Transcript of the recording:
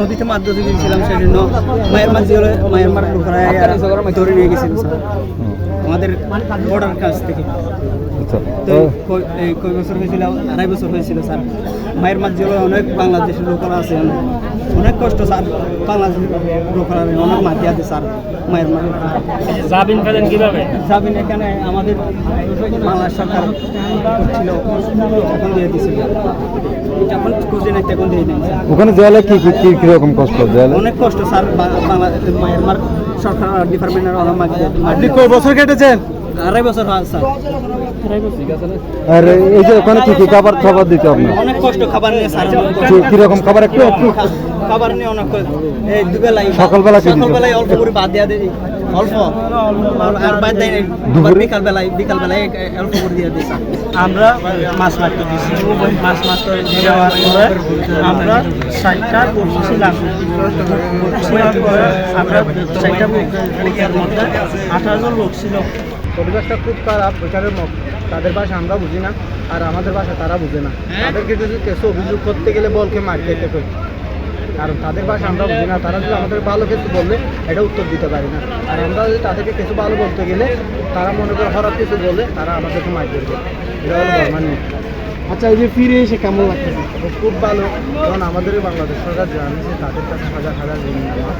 নদীতে মাছ ধরতে গিয়েছিলাম সেই জন্য মায়ের মাছ দিয়ে মায়ের মার লোকেরা ধরে নিয়ে গেছিল স্যার। আমাদের বর্ডার কাছ থেকে। আচ্ছা। তো কয় বছর হয়েছিল? আড়াই বছর হয়েছিল স্যার। মায়ের মাছ অনেক বাংলাদেশের লোকেরা আছে অনেক কষ্ট স্যার বাংলাদেশের লোকেরা অনেক মাটি আছে স্যার মায়ের মার জাবিন পেলেন কীভাবে? যাবেন এখানে আমাদের বাংলাদেশ সরকার করছিল এখন দিয়ে দিছিল। এখন খুঁজে নাকি এখন দিয়ে নেই ওখানে দেয়ালে কি কি কি কীরকম কষ্ট দেয়ালে? অনেক কষ্ট স্যার বা- মায়ের মায়ানমার সরকার ডিপার্টমেন্টের অনেক আপনি কয় বছর কেটেছেন? আড়াই বছর হয় স্যার। আর এই যে ওখানে কি কি খাবার খাবার দিতে আপনার অনেক কষ্ট খাবার নিয়ে স্যার। কীরকম খাবার একটু? খাবার নিয়ে অনেক কষ্ট। এই দুবেলাই সকালবেলা? সকালবেলায় অল্প করে বাদ দিয়ে দেয় অল্প। আর বাদ দেয় বিকাল বেলায় বিকাল বেলায় অল্প করে দিয়ে দিই আমরা মাছ মারতে দিয়েছি। মাছ মারতে দেওয়ার পরে আমরা ষাটটা করছিলাম আমরা ষাটটা মধ্যে আঠারো জন লোক ছিল। পরিবেশটা খুব খারাপ ওইখানের মত। তাদের ভাষা আমরা বুঝি না আর আমাদের ভাষা তারা বুঝে না। তাদেরকে যদি কেসে অভিযোগ করতে গেলে বলকে মার খেতে কই? কারণ তাদের ভাষা আমরা বুঝি না। তারা যদি আমাদের ভালো কিছু বললে এটা উত্তর দিতে পারি না। আর আমরা যদি তাদেরকে কিছু ভালো বলতে গেলে তারা মনে করে খারাপ কিছু বলে তারা আমাদেরকে মার করবে এটা হলো ধর্মের নীতি। আচ্ছা এই যে ফিরে এসে কেমন লাগতেছে খুব ভালো। কারণ আমাদের বাংলাদেশ সরকার জানিয়েছে তাদের কাছে হাজার হাজার জমি নেওয়া।